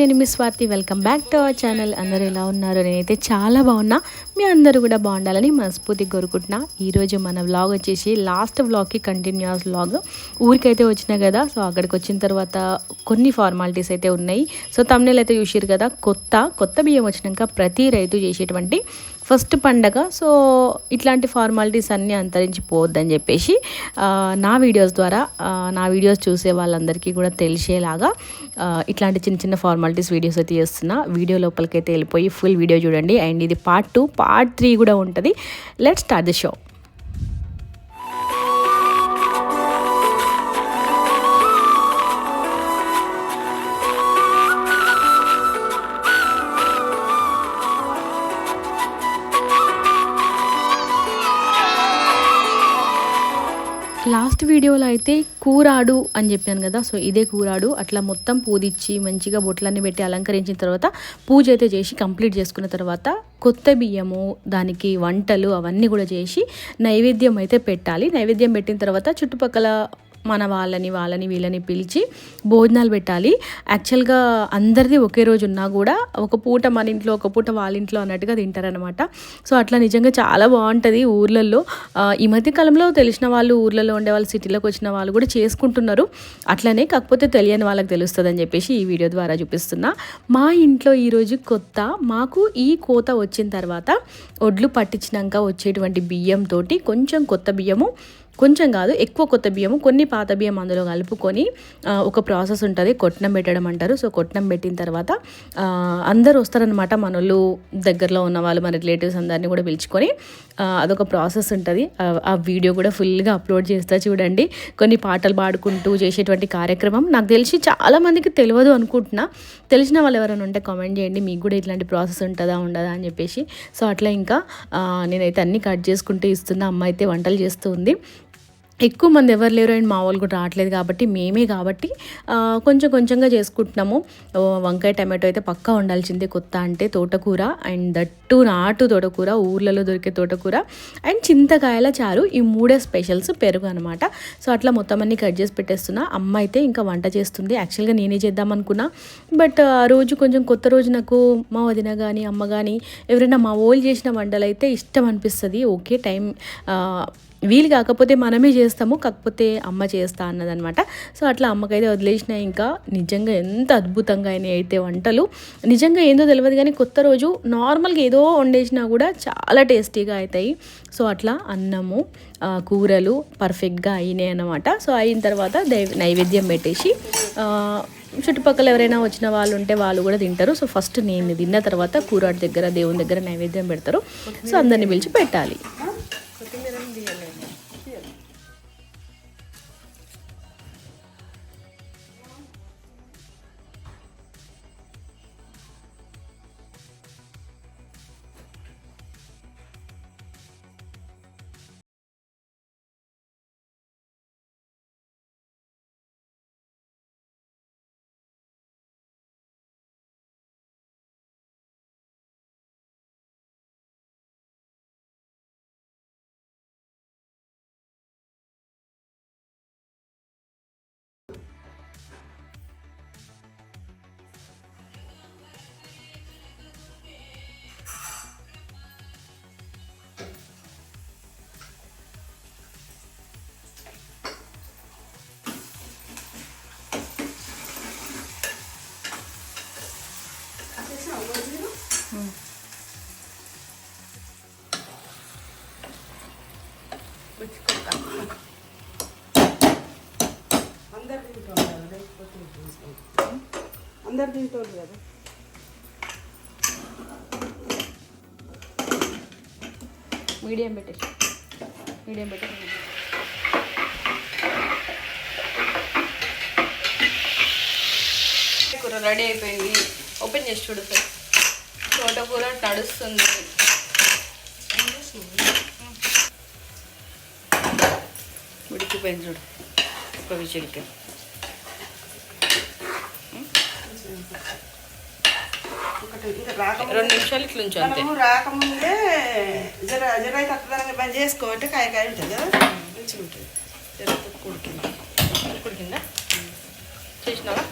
నేను మీ Swathi. Welcome back to our channel అందరూ ఎలా ఉన్నారు? నేనైతే చాలా బాగున్నా. మీ అందరూ కూడా బాగుండాలని మనస్ఫూర్తి కోరుకుంటున్నా. ఈరోజు మన వ్లాగ్ వచ్చేసి లాస్ట్ వ్లాగ్కి కంటిన్యూస్ వ్లాగ్ ఊరికైతే వచ్చినా కదా సో అక్కడికి వచ్చిన తర్వాత కొన్ని ఫార్మాలిటీస్ అయితే ఉన్నాయి. సో తమ్నేలు అయితే చూసారు కదా కొత్త కొత్త బియ్యం వచ్చినాక ప్రతి రైతు చేసేటువంటి ఫస్ట్ పండగ. సో ఇట్లాంటి ఫార్మాలిటీస్ అన్నీ అంతరించిపోవద్దని చెప్పేసి నా వీడియోస్ ద్వారా నా వీడియోస్ చూసే వాళ్ళందరికీ కూడా తెలిసేలాగా ఇట్లాంటి చిన్న చిన్న ఫార్మాలిటీస్ వీడియోస్ అయితే చేస్తున్నా. వీడియో లోపలికైతే వెళ్ళిపోయి ఫుల్ వీడియో చూడండి. అండ్ ఇది పార్ట్ టూ పార్ట్ త్రీ కూడా ఉంటుంది. Let start the show last వీడియోలో అయితే కూరాడు అని చెప్పాను కదా సో ఇదే కూరాడు. అట్లా మొత్తం పూదిచ్చి మంచిగా బొట్లన్నీ పెట్టి అలంకరించిన తర్వాత పూజ అయితే చేసి కంప్లీట్ చేసుకున్న తర్వాత కొత్త బియ్యము దానికి వంటలు అవన్నీ కూడా చేసి నైవేద్యం అయితే పెట్టాలి. నైవేద్యం పెట్టిన తర్వాత చుట్టుపక్కల మన వాళ్ళని వాళ్ళని వీళ్ళని పిలిచి భోజనాలు పెట్టాలి. యాక్చువల్గా అందరిది ఒకే రోజు ఉన్నా కూడా ఒక పూట మన ఇంట్లో ఒక పూట వాళ్ళ ఇంట్లో అన్నట్టుగా తింటారనమాట సో అట్లా నిజంగా చాలా బాగుంటుంది ఊర్లలో. ఈ మధ్య కాలంలో తెలిసిన వాళ్ళు ఊర్లలో ఉండే వాళ్ళు సిటీలోకి వచ్చిన వాళ్ళు కూడా చేసుకుంటున్నారు. అట్లనే కాకపోతే తెలియని వాళ్ళకి తెలుస్తుంది అని చెప్పేసి ఈ వీడియో ద్వారా చూపిస్తున్నా. మా ఇంట్లో ఈరోజు కొత్త మాకు ఈ కోత వచ్చిన తర్వాత ఒడ్లు పట్టించినాక వచ్చేటువంటి బియ్యంతో కొంచెం కొత్త బియ్యము కొంచెం కాదు ఎక్కువ కొత్త బియ్యము కొన్ని పాత బియ్యం అందులో కలుపుకొని ఒక ప్రాసెస్ ఉంటుంది కొట్నం పెట్టడం అంటారు. సో కొట్నం పెట్టిన తర్వాత అందరూ వస్తారనమాట మనోళ్ళు దగ్గరలో ఉన్న వాళ్ళు మన రిలేటివ్స్ అందరినీ కూడా పిలుచుకొని. అదొక ప్రాసెస్ ఉంటుంది. ఆ- వీడియో కూడా ఫుల్గా అప్లోడ్ చేస్తా చూడండి. కొన్ని పాటలు పాడుకుంటూ చేసేటువంటి కార్యక్రమం. నాకు తెలిసి చాలామందికి తెలియదు అనుకుంటున్నా. తెలిసిన వాళ్ళు ఎవరైనా ఉంటే కామెంట్ చేయండి. మీకు కూడా ఇట్లాంటి ప్రాసెస్ ఉంటుందా ఉండదా అని చెప్పేసి. సో అట్లా ఇంకా నేనైతే అన్నీ కట్ చేసుకుంటూ ఇస్తున్నా. అమ్మ అయితే వంటలు చేస్తూ ఉంది. ఎక్కువ మంది ఎవరు లేరు అండ్ మా వాళ్ళు కూడా రావట్లేదు కాబట్టి మేమే కాబట్టి కొంచెం కొంచెంగా చేసుకుంటున్నాము. వంకాయ టమాటో అయితే పక్కా ఉండాల్సిందే కొత్త అంటే తోటకూర అండ్ దట్టు నాటు తోటకూర ఊర్లలో దొరికే తోటకూర అండ్ చింతకాయల చారు. ఈ మూడే స్పెషల్స్ పెరుగు అనమాట సో అట్లా మొత్తం అన్ని కట్ చేసి పెట్టేస్తున్నా. అమ్మ అయితే ఇంకా వంట చేస్తుంది. యాక్చువల్గా నేనే చేద్దాం అనుకున్నా. బట్ ఆ రోజు కొంచెం కొత్త రోజు నాకు మా వదిన కానీ అమ్మ కానీ ఎవరైనా మా వాళ్ళు చేసిన వంటలు అయితే ఇష్టం అనిపిస్తుంది. ఓకే టైం వీలు కాకపోతే మనమే చేస్తాము కాకపోతే అమ్మ చేస్తా అన్నదనమాట. సో అట్లా అమ్మకైతే వదిలేసిన ఇంకా నిజంగా ఎంత అద్భుతంగా అయినాయి అయితే వంటలు. నిజంగా ఏందో తెలియదు కానీ కొత్త రోజు నార్మల్గా ఏదో వండేసినా కూడా చాలా టేస్టీగా అవుతాయి సో అట్లా అన్నము కూరలు పర్ఫెక్ట్గా అయినాయి అనమాట సో అయిన తర్వాత దైవ నైవేద్యం పెట్టేసి చుట్టుపక్కల ఎవరైనా వచ్చిన వాళ్ళు ఉంటే వాళ్ళు కూడా తింటారు. సో ఫస్ట్ నేను తిన్న తర్వాత కూరాడి దగ్గర దేవుని దగ్గర నైవేద్యం పెడతారు. సో అందరిని పిలిచి పెట్టాలి. అందరు తింటారు కదా లేకపోతే అందరు తింటారు కదా మీడియం పెట్టేసి మీడియం పెట్టేసి కూర రెడీ అయిపోయింది. ఓపెన్ చేసి చూడు సార్. తోటకూర తడుస్తుంది ఉడికిపోయింది చూడు. ఒక రాకముందే రెండు నిమిషాలు ఇట్లా ఉంచు అంతే. రాకముందే జర జర అయితే అత్తదానికి బంద్ చేసుకోమంటే కాయ కాయ ఉంటుంది కదా? మంచిగా ఉంటుంది జర ఉడికిందా. చేసినావా.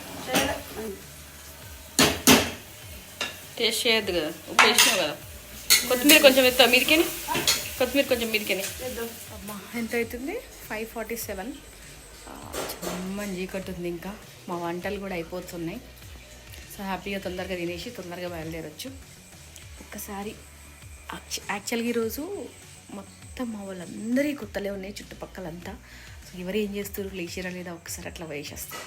టేస్ట్ చేయొద్దు కదా. ఉప్పు వేసినావు కదా. కొత్తిమీర కొంచెం ఎత్తా మీదికని? కొత్తిమీర కొంచెం మీదికని. అమ్మా ఎంత అవుతుంది? Five forty seven. చమ్మని చీకట్టుంది ఇంకా. మా వంటలు కూడా అయిపోతున్నాయి. సో హ్యాపీగా తొందరగా తినేసి తొందరగా బయలుదేరొచ్చు. ఒక్కసారి యాక్చువల్గా ఈరోజు మొత్తం మా వాళ్ళందరి కొత్తలే ఉన్నాయి చుట్టుపక్కలంతా. సో ఎవరు ఏం చేస్తారు లేచిరా లేదా ఒకసారి అట్లా వేసేస్తారు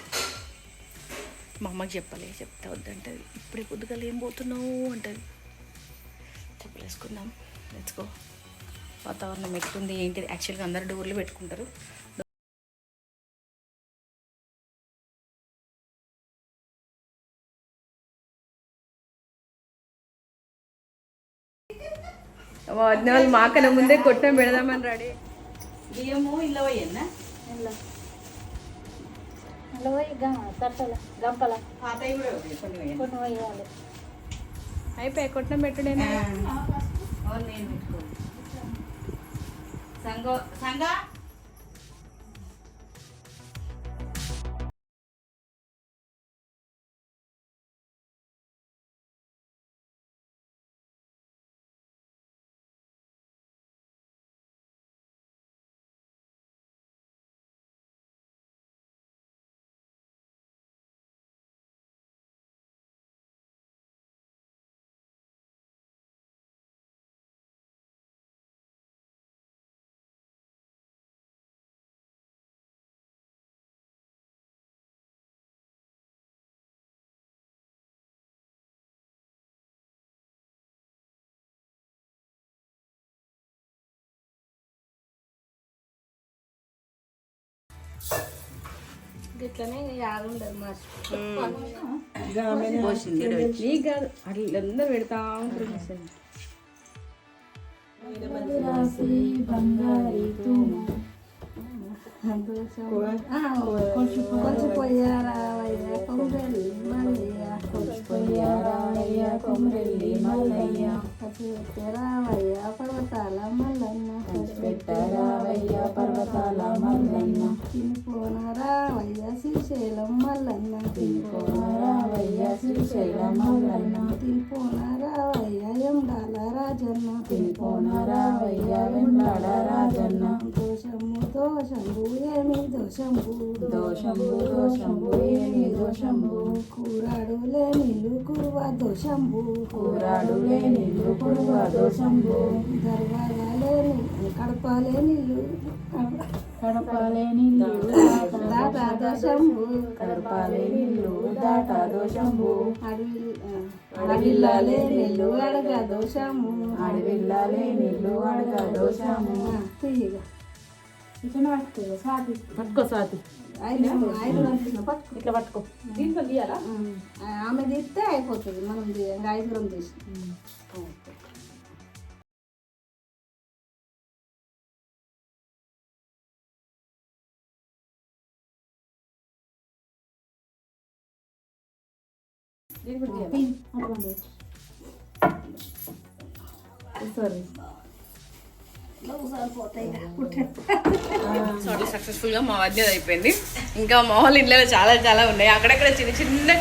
మా అమ్మకి చెప్పలే చెప్తా వద్దంటది. ఇప్పుడే పొద్దుగా ఏం పోతున్నావు అంటది. చెప్పలేసుకుందాం లెట్స్ గో. వాతావరణం ఎట్లుంది ఏంటి యాక్చువల్గా అందరు డోర్లు పెట్టుకుంటారు. వాళ్ళు మాకన ముందే కొట్టం పెడదామని రెడీ. బియ్యము ఇలా పోయన్నా అయిపోయి కొట్టం పెట్టుడేనా? సంగో సంగా ఇట్లనే యాగ ఉండదు మాకు నీకు కాదు అట్లా అందరూ పెడతా ఉంటారు మెసేజ్. కొంచెం పోయారావయ్య కొమ్మరెల్లి మల్లయ్య కొంచెం పోయారావయ్య కొమ్మరెల్లి మల్లయ్య రావయ్య పర్వతాల మల్లన్న పెట్టరావయ్య పర్వతాల మల్లన్న తినిపోన రావయ్య శ్రీశైలం మల్లన్న తినిపోన రావయ్య శ్రీశైలం మల్లన్న తినిపోన రావయ్య ఎండాల రాజన్న దోషంబు ఏమి దోషంబు దోషంబు దోషంబు. ఏమి దోషంబు. కూరాడు లేనిల్లు కురువ దోషంబు. కూరాడు లేనిల్లు కురువ దోషంబు. దర్వాగా లేని కడప లేనిల్లు కడప నీళ్ళు దాట నీళ్ళు దాట దోషంబు. అడవి అడవిల్లాలే నీళ్ళు అడగ దోషము అడవిల్లాలే నీళ్ళు అడగ దోషము తీయగా. పట్టుకో పట్టుకో. ఇట్లా పట్టుకో. దీంట్లో తీయాలా? ఆమె తీస్తే అయిపోతుంది. మనం ఐదుగురం తీసి. సారీ. సో అట్లా సక్సెస్ఫుల్గా మా వద్ద అయిపోయింది. ఇంకా మా వాళ్ళ ఇంట్లో చాలా చాలా ఉన్నాయి. అక్కడక్కడ చిన్న చిన్న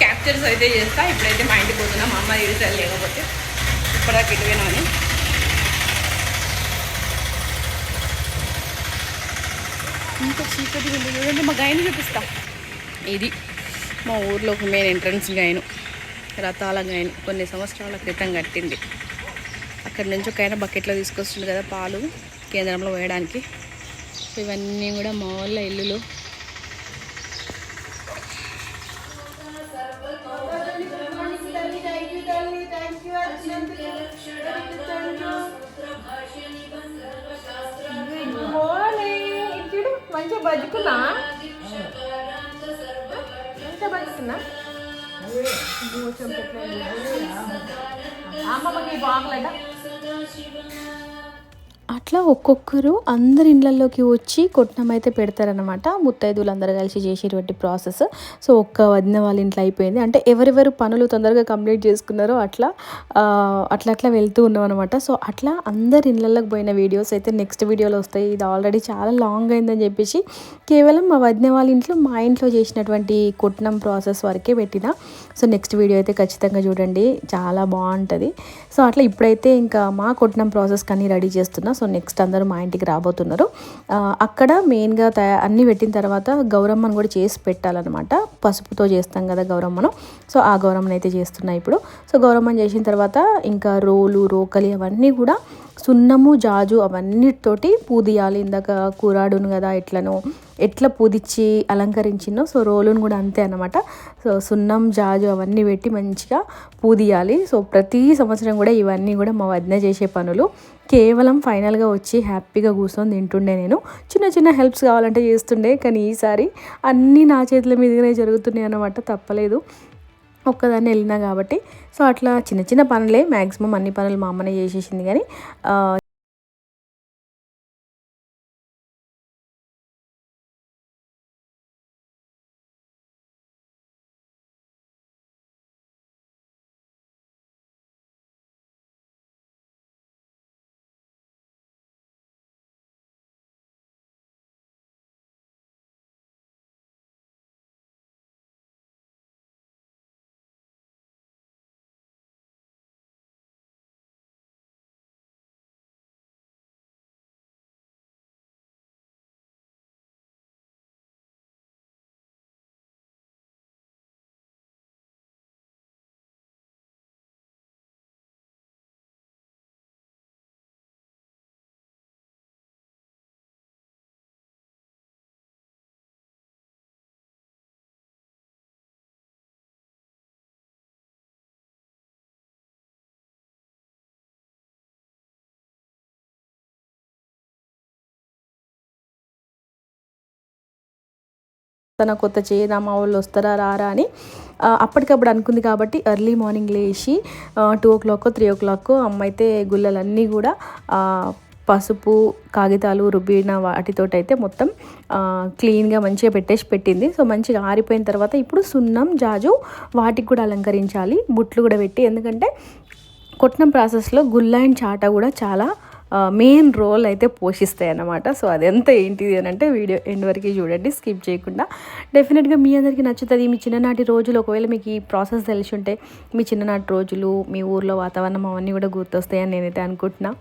క్యాప్చర్స్ అయితే చేస్తా. ఇప్పుడైతే మా ఇంటికి పోతున్నా. మా అమ్మ తీరుసారి లేకపోతే ఇప్పటిదాకా ఇటువేనా అని. ఇంకా చీకటి ఉంది. చూడండి మా గాయని చూపిస్తా. ఇది మా ఊర్లో ఒక మెయిన్ ఎంట్రన్స్ గాయను. రథాల గాయను. కొన్ని సంవత్సరాల క్రితం కట్టింది. అక్కడి నుంచి ఒక ఆయన బకెట్లో తీసుకొస్తుంది కదా పాలు కేంద్రంలో వేయడానికి సో ఇవన్నీ కూడా మా వాళ్ళ ఇల్లులు మంచిగా బతుకున్నా. మంచిగా బతుకున్నా. అమ్మమ్మకి బాగలేదా అట్లా ఒక్కొక్కరు అందరి ఇళ్ళల్లోకి వచ్చి కొట్నం అయితే పెడతారనమాట ముత్తైదువులు అందరు కలిసి చేసేటువంటి ప్రాసెస్. సో ఒక్క వదిన వాళ్ళ ఇంట్లో అయిపోయింది. అంటే ఎవరెవరు పనులు తొందరగా కంప్లీట్ చేసుకున్నారో అట్లా అట్లా అట్లా వెళ్తూ ఉన్నాం అనమాట సో అట్లా అందరి ఇళ్ళల్లోకి పోయిన వీడియోస్ అయితే నెక్స్ట్ వీడియోలో వస్తాయి. ఇది ఆల్రెడీ చాలా లాంగ్ అయిందని చెప్పేసి కేవలం మా వదిన వాళ్ళ ఇంట్లో మా ఇంట్లో చేసినటువంటి కొట్నం ప్రాసెస్ వరకే పెట్టిన. సో నెక్స్ట్ వీడియో అయితే ఖచ్చితంగా చూడండి. చాలా బాగుంటుంది. సో అట్లా ఇప్పుడైతే ఇంకా మా కొట్నం ప్రాసెస్ కానీ రెడీ చేస్తున్నా. సో నెక్స్ట్ అందరూ మా ఇంటికి రాబోతున్నారు. అక్కడ మెయిన్గా తయా అన్నీ పెట్టిన తర్వాత గౌరమ్మను కూడా చేసి పెట్టాలన్నమాట. పసుపుతో చేస్తాం కదా గౌరమ్మను. సో ఆ గౌరమ్మను అయితే చేస్తున్నాయి ఇప్పుడు. సో గౌరమ్మను చేసిన తర్వాత ఇంకా రోలు రోకలి అవన్నీ కూడా సున్నము జాజు అవన్నిటితోటి పూదియాలి. ఇందాక కూరాడును కదా ఎట్లను ఎట్లా పూదిచ్చి అలంకరించినో సో రోలును కూడా అంతే అనమాట సో సున్నం జాజు అవన్నీ పెట్టి మంచిగా పూదియాలి. సో ప్రతి సంవత్సరం కూడా ఇవన్నీ కూడా మా వదిన చేసే పనులు. కేవలం ఫైనల్గా వచ్చి హ్యాపీగా కూర్చొని తింటుండే నేను. చిన్న చిన్న హెల్ప్స్ కావాలంటే చేస్తుండే కానీ ఈసారి అన్నీ నా చేతుల మీదనే జరుగుతున్నాయి అన్నమాట తప్పలేదు. ఒక్కదాన్ని వెళ్ళినా కాబట్టి. సో అట్లా చిన్న చిన్న పనులే మ్యాక్సిమం అన్ని పనులు మా అమ్మనే చేసేసింది కానీ తన కొత్త చేయదా మా వాళ్ళు వస్తారా రారా అని అప్పటికప్పుడు అనుకుంది కాబట్టి ఎర్లీ మార్నింగ్ లేచి two o'clock three o'clock అమ్మ అయితే గుల్లలన్నీ కూడా పసుపు కాగితాలు రుబ్బిన వాటితోటి అయితే మొత్తం క్లీన్గా మంచిగా పెట్టేసి పెట్టింది. సో మంచిగా ఆరిపోయిన తర్వాత ఇప్పుడు సున్నం జాజు వాటికి కూడా అలంకరించాలి బుట్లు కూడా పెట్టి. ఎందుకంటే కొట్టిన ప్రాసెస్లో గుల్ల అండ్ చాట కూడా చాలా మెయిన్ రోల్ అయితే పోషిస్తాయి అన్నమాట. సో అదెంత ఏంటిది అని అంటే వీడియో ఎండ్ వరకు చూడండి స్కిప్ చేయకుండా. డెఫినెట్గా మీ అందరికీ నచ్చుతుంది మీ చిన్ననాటి రోజులు. ఒకవేళ మీకు ఈ ప్రాసెస్ తెలిసి ఉంటే మీ చిన్ననాటి రోజులు మీ ఊర్లో వాతావరణం అవన్నీ కూడా గుర్తొస్తాయని నేనైతే అనుకుంటున్నాను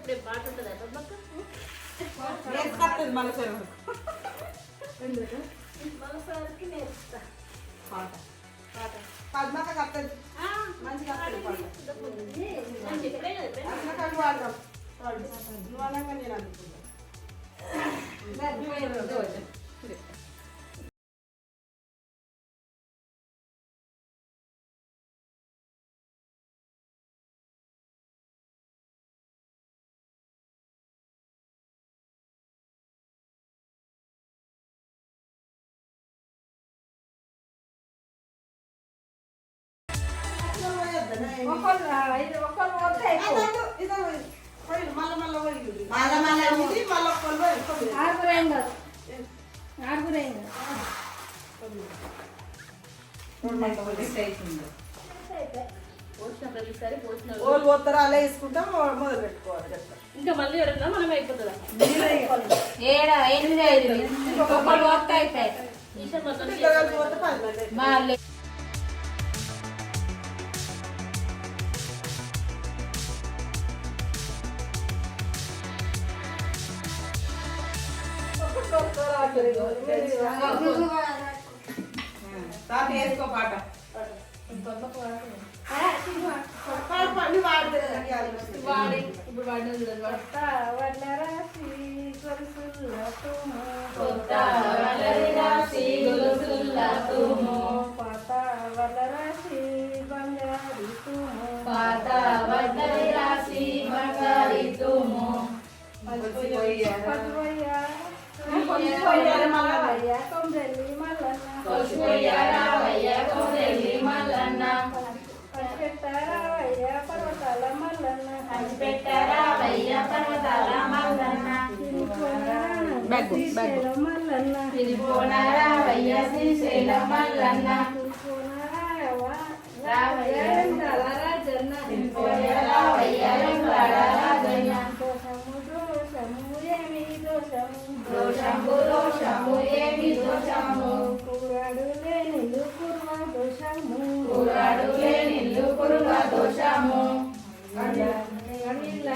అనుకుంటున్నా నేర్చుకొస్తుంది మన చెరువు మనసారికి నేర్పుతా. పాట. పద్మక కత్తది మంచిగా కత్తది పాట. వాడదాం పాడు. నువ్వు అనగా నేను అనుకున్నా ఓళ్ళు పోతారు అలా వేసుకుంటాం మొదలు పెట్టుకోవాలి. ఇంకా మళ్ళీ ఎవరైనా మనం అయిపోతుందా? ఏడ ఎనిమిది ఐదు. ఒక్కళ్ళు పోతే అయిపోయి వేసుకో పాట పాడు, పాడు, నువ్వు పాడితే నాకు అది వస్తుంది. వాడి ఇప్పుడు వాడిన చూడండి వాడు కొత్త వడ్ల శ్రీశైలం మల్లన్న. రాజన్న. రాజన్న. దోషము, దోషము, ఏమి దోషము? దోషము దోషము ఏమి దోషము. కూరాడు లేనిల్లు కుర్మ దోషము. కూరాడు లేనిల్లు కురువ దోషము. అడిల్ల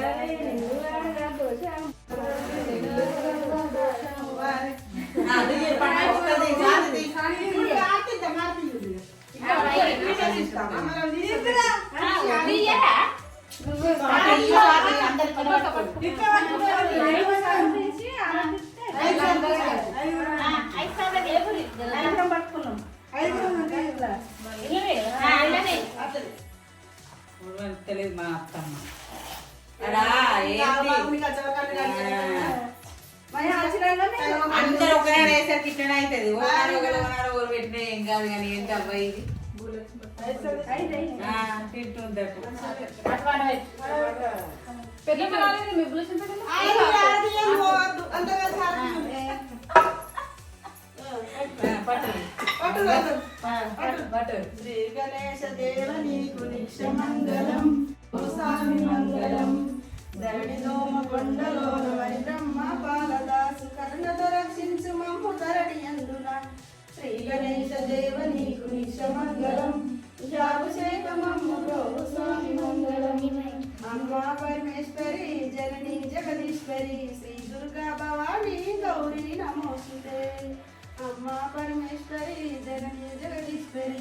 వేసరికి ఇట్లనే అవుతుంది ఒకనాడు ఒకరు పెట్టినా ఏం కాదు కానీ ఏంటి అబ్బాయి ఇది. తింటుందట శ్రీ గణేశ దేవ నీకు నిత్య మంగళం. స్వామి మంగళం ధరణి దోమ కొండలోన మరి బ్రహ్మ.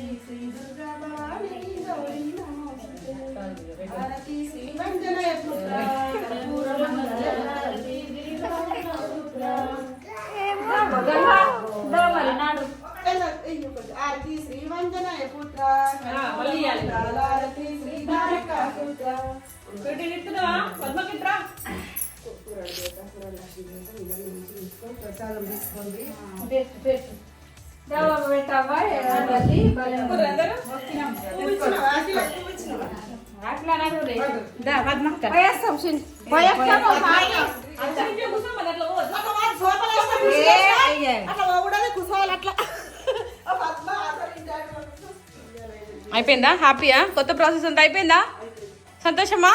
జగదీశ్వరి శ్రీ పుత్ర ఆరతి శ్రీ వంజనయ పుత్ర ఆరతి శ్రీ తారక ప్రసాదం తీసుకోండి పెట్టావా. అట్లా. అయిపోయిందా? హ్యాపీయా? కొత్త ప్రాసెస్ అంతా అయిపోయిందా? సంతోషమా?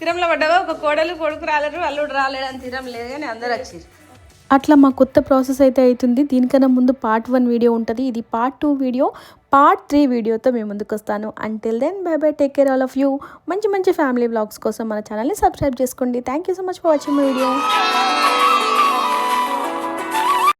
తిరంలో పడ్డావా? ఒక కోడలు కొడుకు రాలేరు అల్లుడు రాలేడు అని తిరం లేదు కానీ అందరు వచ్చారు అట్లా మా కొత్త ప్రాసెస్ అయితే అవుతుంది దీనికన్నా ముందు పార్ట్ వన్ వీడియో ఉంటుంది. ఇది part two video part three వీడియోతో మేము ముందుకు వస్తాను. Until then bye bye take care all of you మంచి మంచి ఫ్యామిలీ బ్లాగ్స్ కోసం మన ఛానల్ని సబ్స్క్రైబ్ చేసుకోండి. Thank you so much for watching video